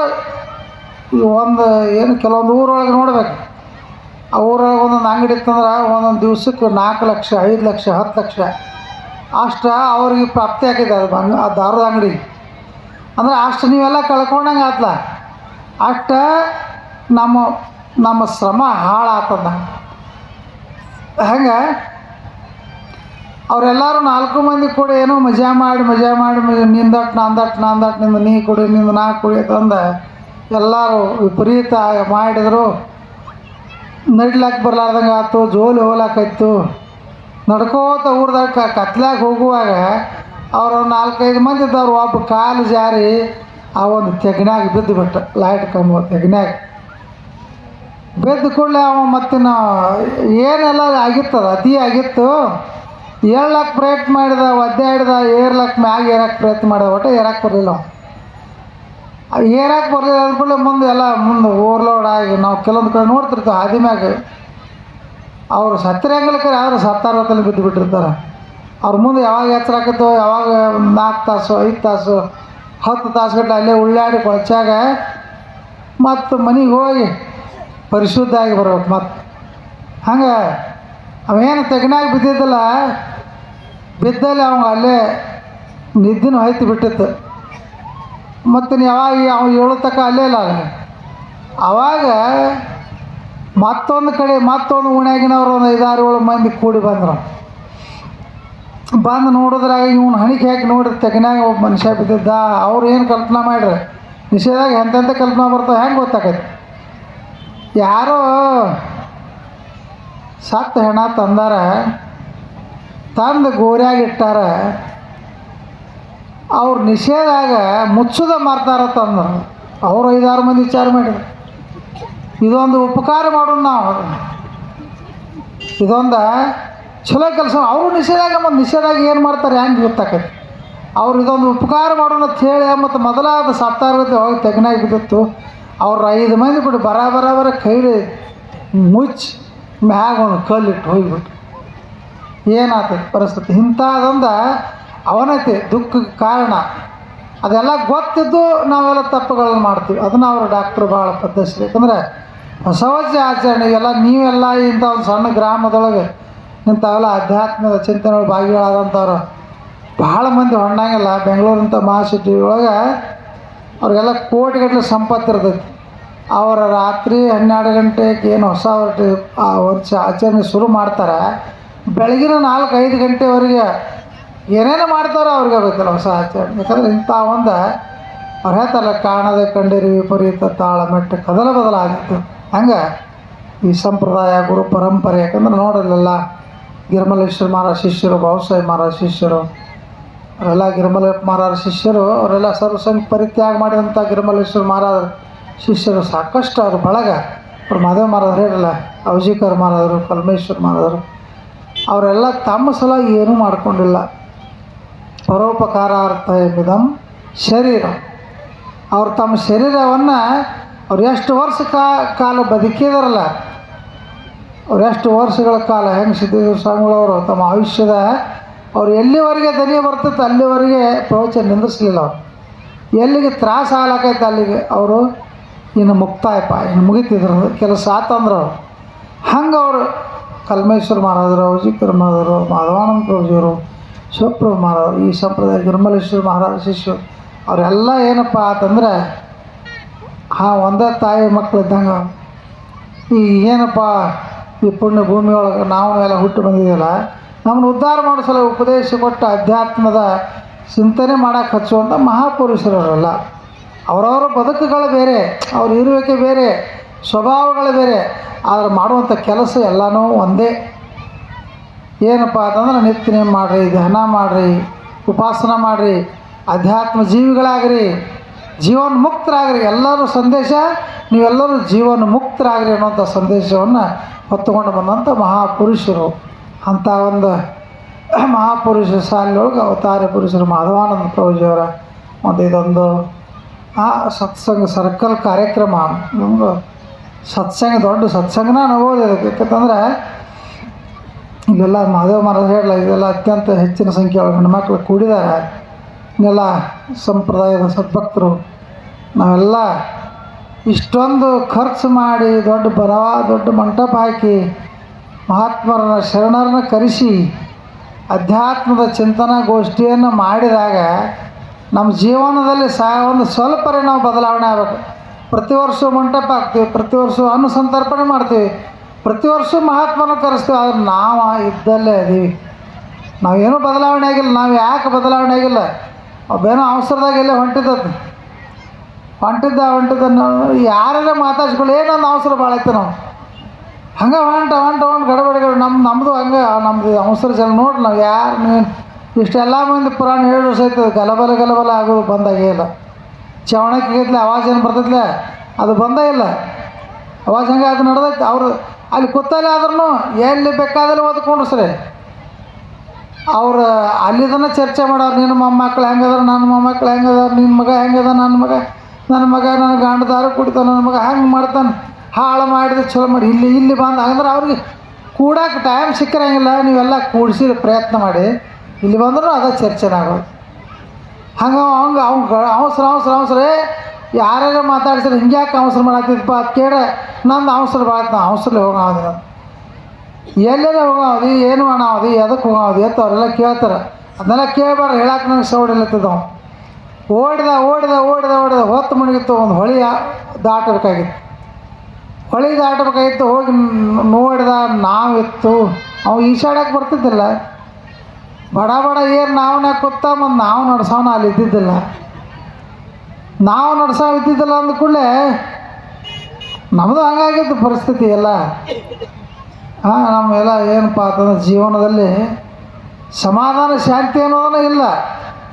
ಒಂದು ಏನು ಕೆಲವೊಂದು ಊರೊಳಗೆ ನೋಡ್ಬೇಕು. ಊರೊಳಗೆ ಒಂದೊಂದು ಅಂಗಡಿ ಇತ್ತಂದ್ರೆ ಒಂದೊಂದು ದಿವ್ಸಕ್ಕೆ ನಾಲ್ಕು ಲಕ್ಷ, ಐದು ಲಕ್ಷ, ಹತ್ತು ಲಕ್ಷ. ಅಷ್ಟು ಅವ್ರಿಗೆ ಪ್ರಾಪ್ತಿ ಆಗಿದೆ ಅದು ಬಂಗ ಆ ದಾರದ ಅಂಗಡಿ. ಅಂದ್ರೆ ಅಷ್ಟು ನೀವೆಲ್ಲ ಕಳ್ಕೊಂಡಂಗೆ ಆತ್ಲ ಅಷ್ಟು ನಮ್ಮ ನಮ್ಮ ಶ್ರಮ ಹಾಳಾತದ. ಹಂಗೆ? ಅವರೆಲ್ಲರೂ ನಾಲ್ಕು ಮಂದಿ ಕೂಡ ಏನೋ ಮಜಾ ಮಾಡಿ ಮಜಾ ಮಾಡಿ ನಿಂದಟ್ ನಂದಟ್ ನಂದಟ್ನಿಂದ ನೀ ಕೊಡಿ, ನಿಂದ ನಾ ಕೊಡಿ ಅಂತಂದು ಎಲ್ಲರೂ ವಿಪರೀತ ಮಾಡಿದರು. ನಡ್ಲಾಕ್ ಬರ್ಲಾರ್ದಂಗೆ ಆಯ್ತು ಜೋಲಿ ಹೋಗ್ಲಾಕಾಯ್ತು. ನಡ್ಕೋತ ಊರ್ದಾಗ ಕ, ಕತ್ಲಾಗ ಹೋಗುವಾಗ ಅವರು ನಾಲ್ಕೈದು ಮಂದಿ ಇದ್ದವ್ರು ಒಬ್ಬ ಕಾಲು ಜಾರಿ, ಆ ಒಂದು ತೆಗ್ನ್ಯಾಗ ಬಿದ್ದು ಬಿಟ್ಟ, ಲೈಟ್ ಕಂಬ ತೆಗ್ನಾಗ್. ಬಿದ್ದ ಕೂಡಲೇ ಅವ ಮತ್ತೆ ನಾವು ಏನೆಲ್ಲ ಆಗಿತ್ತದ, ಅತಿ ಆಗಿತ್ತು ಏಳ್ಲಕ್ಕೆ ಪ್ರಯತ್ನ ಮಾಡಿದ ಒದ್ದೆ ಹಿಡ್ದ ಏರ್ಲಕ್ಕೆ ಮ್ಯಾಗ ಏರಕ್ಕೆ ಪ್ರಯತ್ನ ಮಾಡಿದ ಒಟ್ಟು ಏರಕ್ಕೆ ಬರಲಿಲ್ಲ ಅವ. ಏರಕ್ಕೆ ಬರಲಿಲ್ಲ ಕೂಡ ಮುಂದೆ ಎಲ್ಲ ಮುಂದೆ ಓವರ್ಲೋಡ್ ಆಗಿ ನಾವು ಕೆಲವೊಂದು ಕಡೆ ನೋಡ್ತಿರ್ತೀವಿ ಹಾದಿ ಮ್ಯಾಗ. ಅವರು ಸತ್ತರ ಅವರು ಆದ್ರೆ ಸತ್ತಾರವತ್ತಲ್ಲಿ ಬಿದ್ದು ಬಿಟ್ಟಿರ್ತಾರೆ. ಅವ್ರ ಮುಂದೆ ಯಾವಾಗ ಎಚ್ಚರ ಆಕತ್ತೋ, ಯಾವಾಗ ನಾಲ್ಕು ತಾಸು, ಐದು ತಾಸು, ಹತ್ತು ತಾಸುಗಟ್ಟಲೆ ಅಲ್ಲೇ ಉಳ್ಳಾಡಿ ಕೊಳಚಾಗ ಮತ್ತು ಮನೆಗೆ ಹೋಗಿ ಪರಿಶುದ್ಧ ಆಗಿ ಬರ್ಬೇಕು ಮತ್ತು. ಹಂಗೆ ಅವೇನು ತೆಗನಾಗಿ ಬಿದ್ದಿದ್ದಲ್ಲ, ಬಿದ್ದಲ್ಲಿ ಅವಂಗೆ ಅಲ್ಲೇ ನಿದ್ದೆನೂ ಹೈತು ಬಿಟ್ಟಿತ್ತು. ಮತ್ತು ಯಾವಾಗ ಅವ ಹೇಳತಕ್ಕ ತಕ ಅಲ್ಲೇ ಇಲ್ಲ. ಅವಾಗ ಮತ್ತೊಂದು ಕಡೆ ಮತ್ತೊಂದು ಉಣ್ಯಾಗಿನವ್ರು ಒಂದು ಐದಾರು ಏಳು ಮಂದಿ ಕೂಡಿ ಬಂದರು. ಬಂದು ನೋಡಿದ್ರಾಗ ಇವ್ನು ಹಣಿಕೆ ಹಾಕಿ ನೋಡಿದ ತೆಗಿನಾಗ ಒಬ್ಬ ಮನುಷ್ಯ ಬಿದ್ದಿದ್ದ, ಅವ್ರು ಏನು ಕಲ್ಪನಾ ಮಾಡ್ರಿ? ವಿಷಯದಾಗ ಎಂತೆಂಥ ಕಲ್ಪನಾ ಬರ್ತಾವೆ ಹೆಂಗೆ ಗೊತ್ತಾಗೈತೆ ಯಾರೋ ಸತ್ತ ಹೆಣ ತಂದಾರ, ತಂದು ಗೋರ್ಯಾಗ ಇಟ್ಟಾರ ಅವ್ರು ನಿಷೇಧಾಗ ಮುಚ್ಚುದ ಮಾರ್ತಾರ ಅವರು ಐದಾರು ಮಂದಿ ವಿಚಾರ ಮಾಡಿದ್ರು. ಇದೊಂದು ಉಪಕಾರ ಮಾಡೋಣ ನಾವು. ಇದೊಂದು ಚಲೋ ಕೆಲಸ. ಅವರು ನಿಷೇಧಾಗ ಮತ್ತು ನಿಷೇಧಾಗ ಏನು ಮಾಡ್ತಾರೆ ಹೆಂಗೆ ಗೊತ್ತಾಕೈತಿ? ಅವ್ರು ಇದೊಂದು ಉಪಕಾರ ಮಾಡೋಣ ಅಂತ ಹೇಳಿ ಮತ್ತು ಮೊದಲಾದ ಸತ್ತಾರಗತಿ ಹೋಗಿ ತೆಗ್ನಾಗಿ ಬಿದ್ದಿತ್ತು. ಅವ್ರ ಐದು ಮಂದಿ ಬಿಟ್ಟು ಬರ ಬರ ಕೈಲಿ ಮುಚ್ಚಿ ಮ್ಯಾಗ ಒಂದು ಕಲ್ಲಿಟ್ಟು ಹೋಗಿಬಿಟ್ಟು ಏನಾಗ್ತದೆ ಪರಿಸ್ಥಿತಿ? ಇಂಥದ್ದೊಂದು ಅವನೈತಿ ದುಃಖಕ್ಕೆ ಕಾರಣ. ಅದೆಲ್ಲ ಗೊತ್ತಿದ್ದು ನಾವೆಲ್ಲ ತಪ್ಪುಗಳನ್ನು ಮಾಡ್ತೀವಿ. ಅದನ್ನು ಅವರು ಡಾಕ್ಟ್ರು ಭಾಳ ಪದ್ಧತಿ ಯಾಕಂದರೆ ಹೊಸವಜ್ಜ ಆಚರಣೆ, ಎಲ್ಲ ನೀವೆಲ್ಲ ಇಂಥ ಒಂದು ಸಣ್ಣ ಗ್ರಾಮದೊಳಗೆ ಇಂಥವೆಲ್ಲ ಅಧ್ಯಾತ್ಮದ ಚಿಂತನೆಗಳು ಭಾಗಿಗಳಾದಂಥವ್ರು. ಭಾಳ ಮಂದಿ ಹೊಂಡಂಗಿಲ್ಲ. ಬೆಂಗಳೂರಂಥ ಮಹಾಸಿಟಿ ಒಳಗೆ ಅವ್ರಿಗೆಲ್ಲ ಕೋಟಿಗಟ್ಟಲೆ ಸಂಪತ್ತು ಇರ್ತೈತಿ. ಅವರ ರಾತ್ರಿ ಹನ್ನೆರಡು ಗಂಟೆಗೆ ಏನು ಹೊಸ ವರ್ಷ ಆಚರಣೆ ಶುರು ಮಾಡ್ತಾರೆ. ಬೆಳಗಿನ ನಾಲ್ಕು ಐದು ಗಂಟೆವರೆಗೆ ಏನೇನು ಮಾಡ್ತಾರೋ ಅವ್ರಿಗೆ ಬೇಕಲ್ಲ ಹೊಸ ಆಚರಣೆ ಯಾಕಂದ್ರೆ ಇಂಥ ಒಂದು ಅವ್ರು ಹೇಳ್ತಾರಲ್ಲ ಕಾಣದೆ ಕಂಡಿರಿ ವಿಪರೀತ ತಾಳ ಮೆಟ್ಟ ಕದಲ ಬದಲಾಗಿತ್ತು. ಹಂಗೆ ಈ ಸಂಪ್ರದಾಯ, ಗುರು ಪರಂಪರೆ, ಯಾಕಂದ್ರೆ ನೋಡಲಿಲ್ಲ. ಗಿರ್ಮಲೇಶ್ವರ ಮಹಾರಾಜ ಶಿಷ್ಯರು ಬಾಬುಸಾಹೇಬ್ ಮಹಾರಾಜ ಶಿಷ್ಯರು, ಅವರೆಲ್ಲ ಗಿರ್ಮಲ ಮಹಾರಾಜ ಶಿಷ್ಯರು, ಅವರೆಲ್ಲ ಸರ್ವಸಂಘ ಪರಿತ್ಯಾಗ ಮಾಡಿದಂಥ ಗಿರ್ಮಲೇಶ್ವರ ಮಹಾರಾಜ ಶಿಷ್ಯರು ಸಾಕಷ್ಟು ಅವ್ರ ಬಳಗ. ಅವ್ರು ಮಾದೇವ ಮಹಾರಾಜರು ಹೇಳಲ್ಲ ಅವಜಿಕರ್ ಮಹಾರಾಜರು, ಕಲ್ಮೇಶ್ವರ ಮಹಾರಾಜರು, ಅವರೆಲ್ಲ ತಮ್ಮ ಸಲ ಏನೂ ಮಾಡ್ಕೊಂಡಿಲ್ಲ. ಪರೋಪಕಾರಾರ್ಥ ಎಂಬುದಂ ಶರೀರ. ಅವ್ರು ತಮ್ಮ ಶರೀರವನ್ನು ಅವ್ರು ಎಷ್ಟು ವರ್ಷ ಕಾ, ಕಾಲ ಬದುಕಿದಾರಲ್ಲ, ಅವ್ರು ಎಷ್ಟು ವರ್ಷಗಳ ಕಾಲ ಹೆಂಗೆ ಸಿದ್ದೇಶ್ವರ ಸ್ವಾಮಿಗಳವರು ತಮ್ಮ ಆಯುಷ್ಯದ, ಅವ್ರು ಎಲ್ಲಿವರೆಗೆ ದನಿ ಬರ್ತೈತೆ ಅಲ್ಲಿವರೆಗೆ ಪ್ರವಚನ ನಿಂದಿಸ್ಲಿಲ್ಲ ಅವ್ರು. ಎಲ್ಲಿಗೆ ತ್ರಾಸ ಆಗ್ಲಾಕೈತೆ ಅಲ್ಲಿಗೆ, ಅವರು ಇನ್ನು ಮುಕ್ತಾಯಪ್ಪ, ಇನ್ನು ಮುಗಿತಿದ್ರು, ಕೆಲಸ ಆತಂದ್ರೆ ಅವರು. ಹಂಗೆ ಅವರು ಕಲ್ಮೇಶ್ವರ ಮಹಾರಾಜರು ಔಜಿಕರ್ ಮಹಾರಾಜರು, ಮಾಧವಾನಂದ ಪ್ರಭುಜಿಯವರು ಶಿವಪ್ರಭು ಈ ಸಂಪ್ರದಾಯ ಗಿರಿಮಲೇಶ್ವರ ಮಹಾರಾಜ ಶಿಷ್ಯ ಅವರೆಲ್ಲ ಏನಪ್ಪ ಆತಂದ್ರೆ ಆ ಒಂದೇ ತಾಯಿ ಮಕ್ಕಳು ಇದ್ದಂಗೆ, ಈ ಏನಪ್ಪ, ಈ ಪುಣ್ಯ ಭೂಮಿಯೊಳಗೆ ನಾವು ಎಲ್ಲ ಹುಟ್ಟು ಬಂದಿದ್ದೀವಲ್ಲ ನಮ್ಮನ್ನು ಉದ್ಧಾರ ಮಾಡಿಸಲು ಉಪದೇಶ ಕೊಟ್ಟ ಅಧ್ಯಾತ್ಮದ ಚಿಂತನೆ ಮಾಡೋಕೆ ಹಚ್ಚುವಂಥ ಮಹಾಪುರುಷರವರಲ್ಲ. ಅವರವರ ಬದುಕುಗಳು ಬೇರೆ, ಅವ್ರ ಇರುವಿಕೆ ಬೇರೆ, ಸ್ವಭಾವಗಳು ಬೇರೆ, ಆದರೆ ಮಾಡುವಂಥ ಕೆಲಸ ಎಲ್ಲನೂ ಒಂದೇ. ಏನಪ್ಪ ಅಂತಂದ್ರೆ ನಿತ್ಯ ನೇಮ ಮಾಡಿರಿ, ಧ್ಯಾನ ಮಾಡಿರಿ, ಉಪಾಸನ ಮಾಡಿರಿ, ಅಧ್ಯಾತ್ಮ ಜೀವಿಗಳಾಗ್ರಿ ಜೀವನ ಮುಕ್ತರಾಗ್ರಿ ಎಲ್ಲರೂ ಸಂದೇಶ, ನೀವೆಲ್ಲರೂ ಜೀವನ ಮುಕ್ತರಾಗ್ರಿ ಅನ್ನೋಂಥ ಸಂದೇಶವನ್ನು ಹೊತ್ತುಕೊಂಡು ಬಂದಂಥ ಮಹಾಪುರುಷರು. ಅಂಥ ಒಂದು ಮಹಾಪುರುಷ ಸಾಲಿನೊಳಗೆ ಅವತಾರ ಪುರುಷರು ಮಾಧವಾನಂದ ಪ್ರಭುಜಿಯವರ ಒಂದು ಇದೊಂದು, ಆ ಸತ್ಸಂಗ ಸರ್ಕಲ್ ಕಾರ್ಯಕ್ರಮ. ಸತ್ಸಂಗ ದೊಡ್ಡ ಸತ್ಸಂಗನ ನಾವು ಇದಕ್ಕೆ ಯಾಕಂತಂದ್ರೆ ಇಲ್ಲೆಲ್ಲ ಮಾದೇವ ಮಹಾರಾಜ್ ಹೇಳಲ್ಲ, ಇದೆಲ್ಲ ಅತ್ಯಂತ ಹೆಚ್ಚಿನ ಸಂಖ್ಯೆಯೊಳಗೆ ಹೆಣ್ಮಕ್ಳು ಕೂಡಿದ್ದಾರೆ. ಇನ್ನೆಲ್ಲ ಸಂಪ್ರದಾಯದ ಸದ್ಭಕ್ತರು. ನಾವೆಲ್ಲ ಇಷ್ಟೊಂದು ಖರ್ಚು ಮಾಡಿ ದೊಡ್ಡ ಬರ, ದೊಡ್ಡ ಮಂಟಪ ಹಾಕಿ ಮಹಾತ್ಮರನ್ನ ಶರಣರನ್ನ ಕರೆಸಿ ಅಧ್ಯಾತ್ಮದ ಚಿಂತನಾ ಗೋಷ್ಠಿಯನ್ನು ಮಾಡಿದಾಗ ನಮ್ಮ ಜೀವನದಲ್ಲಿ ಸಹ ಒಂದು ಸ್ವಲ್ಪರೇ ನಾವು ಬದಲಾವಣೆ ಆಗಬೇಕು. ಪ್ರತಿ ವರ್ಷ ಮಂಟಪ ಹಾಕ್ತೀವಿ, ಪ್ರತಿ ವರ್ಷ ಅನ್ನ ಸಂತರ್ಪಣೆ ಮಾಡ್ತೀವಿ. ಪ್ರತಿ ವರ್ಷ ಮಹಾತ್ಮನ ಕರೆಸ್ತೀವಿ ಆದ್ರೆ ನಾವು ಇದ್ದಲ್ಲೇ ಅದೀವಿ ನಾವೇನೂ ಬದಲಾವಣೆ ಆಗಿಲ್ಲ, ನಾವು ಯಾಕೆ ಬದಲಾವಣೆ ಆಗಿಲ್ಲ? ಅವೇನೋ ಅವಸರದಾಗ ಎಲ್ಲೇ ಹೊಂಟಿದ್ದದ್ದು ಹೊಂಟಿದ್ದ ಹೊಂಟಿದ್ದ ಯಾರೇ ಮಾತಾಡ್ಸ್ಕೊಳ್ಳಿ, ಏನೊಂದು ಅವಸರ ಭಾಳ ಐತೆ ನಾವು ಹಂಗೆ ಹೊಂಟ ಹೊಂಟ, ಹೊಂಟು ಗಡಬಡಿಗಳು ನಮ್ಮ ನಮ್ಮದು ಹಂಗೆ ನಮ್ಮದು ಅವಸರ ಜನ ನೋಡಿ ನಾವು ಯಾರು ನೀನು ಇಷ್ಟೆಲ್ಲ ಮಂದಿ ಪುರಾಣ ಹೇಳಿ ವರ್ಷ ಆಯ್ತದೆ, ಗಲಬಲ ಗಲಬಲ ಆಗೋದು ಬಂದಾಗೇ ಇಲ್ಲ. ಚವಣಕ್ಕೆ ಆವಾಜ್ ಏನು ಬರ್ತೈತ್ಲೆ? ಅದು ಬಂದೇ ಇಲ್ಲ. ಅವಾಜ್ ಹಂಗೆ ಅದು ನಡೆದೈತೆ, ಅವರು ಅಲ್ಲಿ ಕೂತಲ್ಲಿ ಆದ್ರೂ ಎಲ್ಲಿ ಬೇಕಾದಲ್ಲಿ ಓದ್ಕೊಂಡ್ರು ಸರಿ. ಅವ್ರು ಅಲ್ಲಿದನ್ನ ಚರ್ಚೆ ಮಾಡೋರು, ನಿನ್ನ ಮೊಮ್ಮಕ್ಳು ಹೆಂಗದಾರ, ನನ್ನ ಮೊಮ್ಮಕ್ಳು ಹೆಂಗದಾರ, ನಿನ್ನ ಮಗ ಹೆಂಗದ ನನ್ನ ಮಗ ನನ್ನ ಮಗ, ನನ್ನ ಗಂಡದಾರ ಕುಡಿತಾನ, ನನ್ನ ಮಗ ಹಂಗೆ ಮಾಡ್ತಾನೆ, ಹಾಳು ಮಾಡಿದ ಚಲೋ ಮಾಡಿ, ಇಲ್ಲಿ ಇಲ್ಲಿ ಬಂದು ಹಂಗಂದ್ರೆ ಅವ್ರಿಗೆ ಕೂಡಕ್ಕೆ ಟೈಮ್ ಸಿಕ್ಕಿರಂಗಿಲ್ಲ, ನೀವೆಲ್ಲ ಕೂಡಿಸಿ ಪ್ರಯತ್ನ ಮಾಡಿ, ಇಲ್ಲಿ ಬಂದ್ರೂ ಅದೇ ಚರ್ಚೆನಾಗೋದು. ಹಂಗೆ ಅವಂಗೆ ಅವ್ನು ಅವಸರ ಅವಸರ ಅವಸರ ಯಾರ್ಯಾರ ಮಾತಾಡ್ಸಿದ್ರೆ ಹಿಂಗ್ಯಾಕೆ ಅವಸರ ಮಾಡತ್ತಿದ್ದಪ್ಪ ಅದು ಕೇಳ ನಂದು ಅವಸರ ಭಾಳ ನಾ ಅವಸರಲ್ಲಿ ನಾನು. ಎಲ್ಲೆಲ್ಲ ಹೋಗೋದು ಏನು ಮಾಡಾವದು ಎದಕ್ಕೆ ಹೋಗೋದು ಎತ್ತ ಅವರೆಲ್ಲ ಕೇಳ್ತಾರೆ. ಅದನ್ನೆಲ್ಲ ಕೇಳಬಾರ್ದು ಹೇಳಕ್ಕೆ ನಂಗೆ ಸೌಡ್ ಇಲ್ಲತ್ತದ ಓಡಿದ ಓಡಿದ ಓಡಿದ ಓಡಿದ, ಹೊತ್ತು ಮುಣಗಿತ್ತು ಒಂದು ಹೊಳಿ ದಾಟಬೇಕಾಗಿತ್ತು. ಹೊಳಿ ದಾಟಬೇಕಾಗಿತ್ತು, ಹೋಗಿ ನೋಡಿದ ನಾವಿತ್ತು ಅವು ಈಶಾಡಕ್ಕೆ ಬರ್ತಿದ್ದಿಲ್ಲ. ಬಡ ಬಡ ಏನು ನಾವನ್ನ ಕೂತ ಮತ್ತು ನಾವು ನಡ್ಸೋಣ ಅಲ್ಲಿ ಇದ್ದಿದ್ದಿಲ್ಲ. ನಾವು ನಡ್ಸೋ ಇದ್ದಿದ್ದಿಲ್ಲ ಅಂದ ಕೂಡಲೇ ನಮ್ಮದು ಹಂಗಾಗಿತ್ತು ಪರಿಸ್ಥಿತಿ ಎಲ್ಲ. ಹಾಂ, ನಮ್ಮೆಲ್ಲ ಏನಪ್ಪ ಅಂತಂದ್ರೆ ಜೀವನದಲ್ಲಿ ಸಮಾಧಾನ, ಶಾಂತಿ ಅನ್ನೋದನ್ನ ಇಲ್ಲ.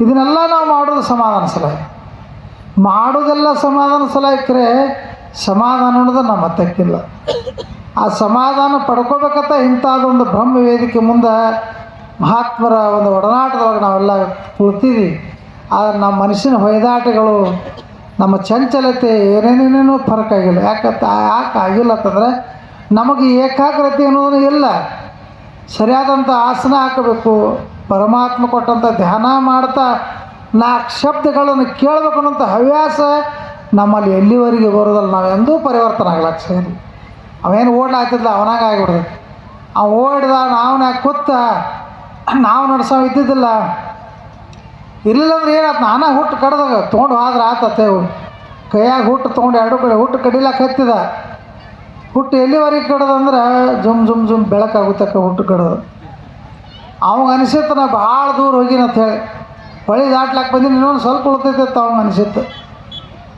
ಇದನ್ನೆಲ್ಲ ನಾವು ಮಾಡೋದು ಸಮಾಧಾನ ಸಲ ಮಾಡೋದೆಲ್ಲ ಸಮಾಧಾನ ಸಲಹೆಕ್ರೆ ಸಮಾಧಾನ ಅನ್ನೋದು ನಮ್ಮ ಹತ್ತಕ್ಕಿಲ್ಲ. ಆ ಸಮಾಧಾನ ಪಡ್ಕೋಬೇಕಂತ ಇಂಥದ್ದೊಂದು ಬ್ರಹ್ಮ ವೇದಿಕೆ ಮುಂದೆ ಮಹಾತ್ಮರ ಒಂದು ಒಡನಾಟದೊಳಗೆ ನಾವೆಲ್ಲ ಕುಳ್ತೀವಿ ಆದರೆ ನಮ್ಮ ಮನಸ್ಸಿನ ಹೊಯ್ದಾಟಗಳು, ನಮ್ಮ ಚಂಚಲತೆ ಏನೇನೇನೇನೋ ಫರಕ್ ಆಗಿಲ್ಲ. ಯಾಕಂತ ಯಾಕೆ ಆಗಿಲ್ಲ ಅಂತಂದ್ರೆ ನಮಗೆ ಏಕಾಗ್ರತೆ ಅನ್ನೋದು ಇಲ್ಲ. ಸರಿಯಾದಂಥ ಆಸನ ಹಾಕಬೇಕು, ಪರಮಾತ್ಮ ಕೊಟ್ಟಂಥ ಧ್ಯಾನ ಮಾಡ್ತಾ ನಾಲ್ಕು ಶಬ್ದಗಳನ್ನು ಕೇಳಬೇಕು ಅನ್ನೋಂಥ ಹವ್ಯಾಸ ನಮ್ಮಲ್ಲಿ ಎಲ್ಲಿವರೆಗೆ ಬರೋದಲ್ಲ ನಾವು ಎಂದೂ ಪರಿವರ್ತನೆ ಆಗ್ಲಕ್ಕ ಸರಿ. ಅವೇನು ಓಡ್ಲಾಗ್ತಿದ್ಲ ಅವನಾಗ ಆಗಿಬಿಡ್ದು ಅವ ಓಡಿದ ನಾವನ್ನ ಕೂತ ನಾವು ನಡ್ಸೋ ಇದ್ದಿದ್ದಿಲ್ಲ. ಇರಲಿಲ್ಲ ಅಂದ್ರೆ ಏನಾಯ್ತು ನಾನೇ ಹುಟ್ಟು ಕಡ್ದಾಗ ತೊಗೊಂಡು ಹೋದ್ರೆ ಆತತ್ತೇವು ಕೈಯಾಗ ಹುಟ್ಟು ತೊಗೊಂಡು ಎರಡು ಕಡೆ ಹುಟ್ಟು ಕಡಿಲಕ್ಕೆ ಹತ್ತಿದ. ಹುಟ್ಟು ಎಲ್ಲಿವರೆಗೆ ಕಡದಂದ್ರೆ ಜುಮ್ ಜುಮ್ ಜುಮ್ ಬೆಳಕಾಗುತ್ತಕ್ಕ ಹುಟ್ಟು ಕಡೋದು. ಅವಾಗ ಅನಿಸಿತ್ತು ನಾ ಭಾಳ ದೂರ ಹೋಗಿನ ಅಂತ ಹೇಳಿ. ಹೊಳಿ ದಾಟ್ಲಾಕ್ ಬಂದಿನಿ, ಇನ್ನೊಂದು ಸ್ವಲ್ಪ ಉಳ್ತೈತೆ ಅವಾಗ ಅನಿಸಿತ್ತು.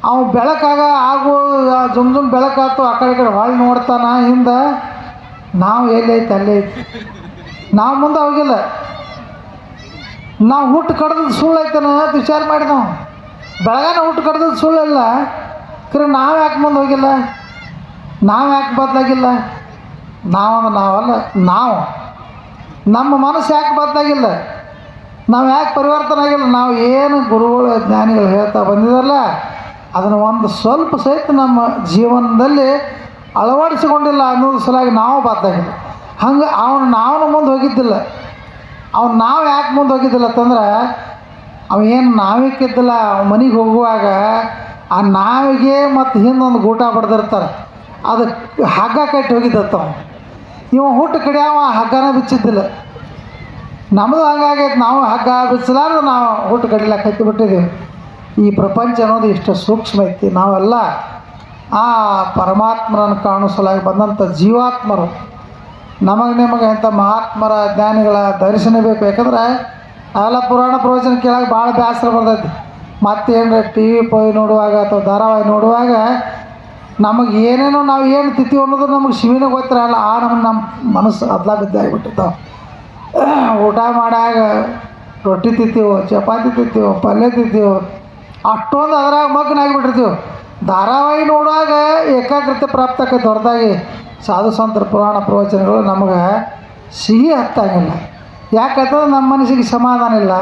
ಅವ್ನು ಬೆಳಕಾಗ ಆಗು, ಜುಮ್ ಜುಮ್ ಬೆಳಕಾತು, ಆ ಕಡೆ ಕಡೆ ಹೊಳ್ಳಿ ನೋಡ್ತಾನ ಹಿಂದೆ. ನಾವು ಎಲ್ಲೈತೆ ಅಲ್ಲೇ ಐತಿ. ನಾವು ಮುಂದೆ ಹೋಗಿಲ್ಲ. ನಾವು ಹುಟ್ಟು ಕಡ್ದದ್ದು ಸುಳ್ಳು ಅಂತ ವಿಚಾರ ಮಾಡಿದವು ಬೆಳಗಾನ ಹುಟ್ಟು ಕಡ್ದದ್ದು ಸುಳ್ಳಿಲ್ಲ ಕರೆ ನಾವು ಯಾಕೆ ಮುಂದೆ ಹೋಗಿಲ್ಲ? ನಾವು ಯಾಕೆ ಬದಲಾಗಿಲ್ಲ? ನಾವಂದ್ರೆ ನಾವಲ್ಲ, ನಾವು. ನಮ್ಮ ಮನಸ್ಸು ಯಾಕೆ ಬದಲಾಗಿಲ್ಲ? ನಾವು ಯಾಕೆ ಪರಿವರ್ತನೆ ಆಗಿಲ್ಲ? ನಾವು ಏನು ಗುರುಗಳು, ಜ್ಞಾನಿಗಳು ಹೇಳ್ತಾ ಬಂದಿದ್ದಾರಲ್ಲ ಅದನ್ನು ಒಂದು ಸ್ವಲ್ಪ ಸಹಿತ ನಮ್ಮ ಜೀವನದಲ್ಲಿ ಅಳವಡಿಸಿಕೊಂಡಿಲ್ಲ ಅನ್ನೋದು ಸಲುವಾಗಿ ನಾವು ಬದಲಾಗಿಲ್ಲ. ಹಂಗೆ ಅವನು, ನಾವು ಮುಂದೆ ಹೋಗಿದ್ದಿಲ್ಲ. ಅವ್ನು ನಾವು ಯಾಕೆ ಮುಂದೆ ಹೋಗಿದ್ದಿಲ್ಲ ಅಂತಂದ್ರೆ, ಅವ ಏನು ನಾವಿಕ್ಕಿದ್ದಿಲ್ಲ ಮನೆಗೆ ಹೋಗುವಾಗ ಆ ನಾವಿಗೆ ಮತ್ತು ಹಿಂದೊಂದು ಗೂಟ ಬಡ್ದಿರ್ತಾರೆ. ಅದು ಹಗ್ಗ ಕಟ್ಟಿ ಹೋಗಿದ್ದತ್ತ ಇವ ಹುಟ್ಟು ಅವ ಹಗ್ಗನ ಬಿಚ್ಚಿದ್ದಿಲ್ಲ. ನಮ್ಮದು ಹಂಗಾಗೈತೆ ನಾವು ಹಗ್ಗ ಬಿಚ್ಚಲಾರ್ದು ನಾವು ಹುಟ್ಟು ಕಡಿಲಕ್ಕೆ ಹತ್ತಿ ಬಿಟ್ಟಿದ್ದೀವಿ ಈ ಪ್ರಪಂಚ ಅನ್ನೋದು ಇಷ್ಟು ಸೂಕ್ಷ್ಮ ಐತಿ. ನಾವೆಲ್ಲ ಆ ಪರಮಾತ್ಮನನ್ನು ಕಾಣಿಸಲಾಗಿ ಬಂದಂಥ ಜೀವಾತ್ಮರು. ನಮಗೆ ನಿಮಗೆ ಇಂಥ ಮಹಾತ್ಮರ ಜ್ಞಾನಿಗಳ ದರ್ಶನ ಬೇಕು. ಯಾಕಂದ್ರೆ ಅವೆಲ್ಲ ಪುರಾಣ ಪ್ರವಚನ ಕೇಳಕ್ಕೆ ಭಾಳ ಬೇಸರ ಬರ್ತೈತಿ. ಮತ್ತೇನು ಟಿ ವಿ ಪೋಯ್ ನೋಡುವಾಗ ಅಥವಾ ಧಾರಾವಾಹಿ ನೋಡುವಾಗ ನಮಗೆ ಏನೇನೋ ನಾವು ಏನು ತಿಥಿ ಅನ್ನೋದು ನಮಗೆ ಶಿವಿನ ಗೊತ್ತಿರಲ್ಲ. ಆ ನಮ್ಮ ನಮ್ಮ ಮನಸ್ಸು ಅದ್ಲ ಬಿದ್ದಾಗಿಬಿಟ್ಟಿರ್ತಾವೆ ಊಟ ಮಾಡಾಗ ರೊಟ್ಟಿ ತಿಂತೀವೋ, ಚಪಾತಿ ತಿಂತೀವೋ, ಪಲ್ಯ ತಿಂತೀವೋ, ಅಷ್ಟೊಂದು ಅದರಾಗ ಮಗ್ನ ಆಗಿಬಿಟ್ಟಿರ್ತೀವಿ ಧಾರಾವಾಹಿ ನೋಡುವಾಗ ಏಕಾಗ್ರತೆ ಪ್ರಾಪ್ತ ಆಕೈತೆ ಹೊರತಾಗಿ ಸಾಧು ಸಂತರ ಪುರಾಣ ಪ್ರವಚನಗಳು ನಮಗೆ ಸಿಹಿ ಹತ್ತಾಗಿಲ್ಲ ಯಾಕಂತಂದ್ರೆ ನಮ್ಮ ಮನಸ್ಸಿಗೆ ಸಮಾಧಾನ ಇಲ್ಲ.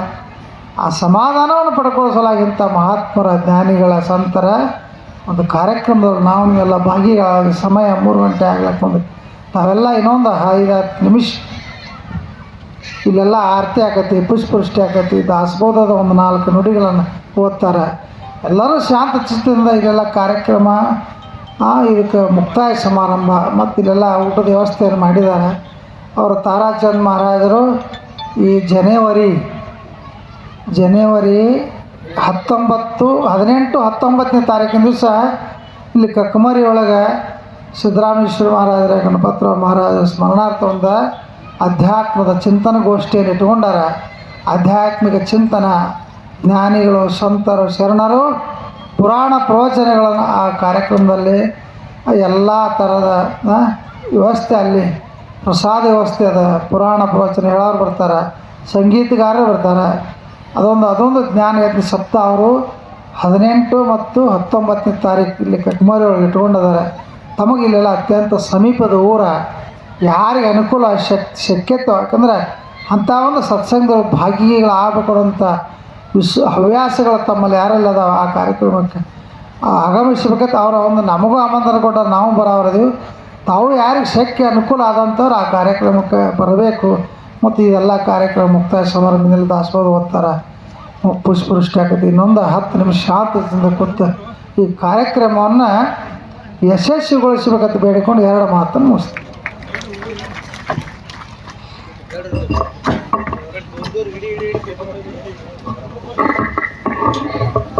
ಆ ಸಮಾಧಾನವನ್ನು ಪಡ್ಕೊಳಿಸಲಾಗಿಂಥ ಮಹಾತ್ಮರ ಜ್ಞಾನಿಗಳ ಸಂತರ ಒಂದು ಕಾರ್ಯಕ್ರಮದಲ್ಲಿ ನಾವು ಎಲ್ಲ ಭಾಗಿಗಳಾದ ಸಮಯ ಮೂರು ಗಂಟೆ ಆಗ್ಲಕ್ಕೆ ನಾವೆಲ್ಲ ಇನ್ನೊಂದು ಐದು ನಿಮಿಷ ಇಲ್ಲೆಲ್ಲ ಆರತಿ ಆಕತಿ ಪುಷ್ಪೃಷ್ಟಿ ಆಕತಿ ದಾಸಬೋಧದ ಒಂದು ನಾಲ್ಕು ನುಡಿಗಳನ್ನು ಓದ್ತಾರೆ. ಎಲ್ಲರೂ ಶಾಂತ ಚಿತ್ತದಿಂದ ಇಲ್ಲೆಲ್ಲ ಕಾರ್ಯಕ್ರಮ ಆ, ಇದಕ್ಕೆ ಮುಕ್ತಾಯ ಸಮಾರಂಭ ಮತ್ತು ಇಲ್ಲೆಲ್ಲ ಊಟದ ವ್ಯವಸ್ಥೆಯನ್ನು ಮಾಡಿದ್ದಾರೆ. ಅವರು ತಾರಾಚಂದ್ ಮಹಾರಾಜರು ಈ ಜನವರಿ ಜನವರಿ ಹತ್ತೊಂಬತ್ತು ಹದಿನೆಂಟು ಹತ್ತೊಂಬತ್ತನೇ ತಾರೀಕಿನ ದಿವಸ ಇಲ್ಲಿ ಕಕ್ಕಮರಿ ಒಳಗೆ ಸಿದ್ದರಾಮೇಶ್ವರ ಮಹಾರಾಜರ ಗಣಪತ್ರ ಮಹಾರಾಜರ ಸ್ಮರಣಾರ್ಥ ಒಂದು ಅಧ್ಯಾತ್ಮದ ಚಿಂತನ ಗೋಷ್ಠಿಯನ್ನು ಇಟ್ಕೊಂಡಾರ ಆಧ್ಯಾತ್ಮಿಕ ಚಿಂತನ ಜ್ಞಾನಿಗಳು ಸಂತರು ಶರಣರು ಪುರಾಣ ಪ್ರವಚನಗಳನ್ನು ಆ ಕಾರ್ಯಕ್ರಮದಲ್ಲಿ ಎಲ್ಲ ಥರದ ವ್ಯವಸ್ಥೆ ಅಲ್ಲಿ, ಪ್ರಸಾದ ವ್ಯವಸ್ಥೆ ಅದ, ಪುರಾಣ ಪ್ರವಚನ ಹೇಳೋರು ಬರ್ತಾರೆ, ಸಂಗೀತಗಾರರು ಬರ್ತಾರೆ. ಅದೊಂದು ಅದೊಂದು ಜ್ಞಾನಯತ್ನ ಸಪ್ತ ಅವರು ಹದಿನೆಂಟು ಮತ್ತು ಹತ್ತೊಂಬತ್ತನೇ ತಾರೀಕು ಇಲ್ಲಿ ಕಟ್ಮರಿ ಒಳಗೆ ಇಟ್ಕೊಂಡಿದ್ದಾರೆ ತಮಗೆ ಇಲ್ಲೆಲ್ಲ ಅತ್ಯಂತ ಸಮೀಪದ ಊರ, ಯಾರಿಗೆ ಅನುಕೂಲ ಶಕ್ ಶಕ್ಯತ್ವ ಯಾಕಂದ್ರೆ ಅಂಥ ಒಂದು ಸತ್ಸಂಗದ ಭಾಗಿಗಳು ಆಗ್ಬೇಕು ಅಂತ ವಿಶ್ವ ಹವ್ಯಾಸಗಳು ತಮ್ಮಲ್ಲಿ ಯಾರೆಲ್ಲ ಅದಾವ ಆ ಕಾರ್ಯಕ್ರಮಕ್ಕೆ? ಆಗಮಿಸ್ಬೇಕಂತ ಅವರ ಒಂದು ನಮಗೂ ಆಮಂತ್ರಣ ಕೊಟ್ಟ ನಾವು ಬರೋರದೀವಿ ತಾವು ಯಾರಿಗೆ ಶಕ್ತಿ ಅನುಕೂಲ ಆದಂಥವ್ರು ಆ ಕಾರ್ಯಕ್ರಮಕ್ಕೆ ಬರಬೇಕು. ಮತ್ತು ಇದೆಲ್ಲ ಕಾರ್ಯಕ್ರಮ ಮುಕ್ತಾಯ ಸಮಾರಂಭದಲ್ಲಿ ದಾಸೋಹ ಓದ್ತಾರೆ. ಪುಷ್ಪವೃಷ್ಟಿ ಆಗುತ್ತೆ ಇನ್ನೊಂದು ಹತ್ತು ನಿಮಿಷ ಶಾಂತದಿಂದ ಕೂತು ಈ ಕಾರ್ಯಕ್ರಮವನ್ನು ಯಶಸ್ವಿಗೊಳಿಸಬೇಕಂತ ಬೇಡಿಕೊಂಡು ಎರಡು ಮಾತನ್ನು ಮುಗಿಸ್ತೀನಿ.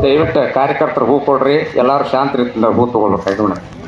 ದಯವಿಟ್ಟು ಕಾರ್ಯಕರ್ತರು ಹೂ ಕೊಡ್ರಿ. ಎಲ್ಲರೂ ಶಾಂತ ರೀತಿಯಿಂದ ಹೂ ತಗೊಳ್ಬೇಕು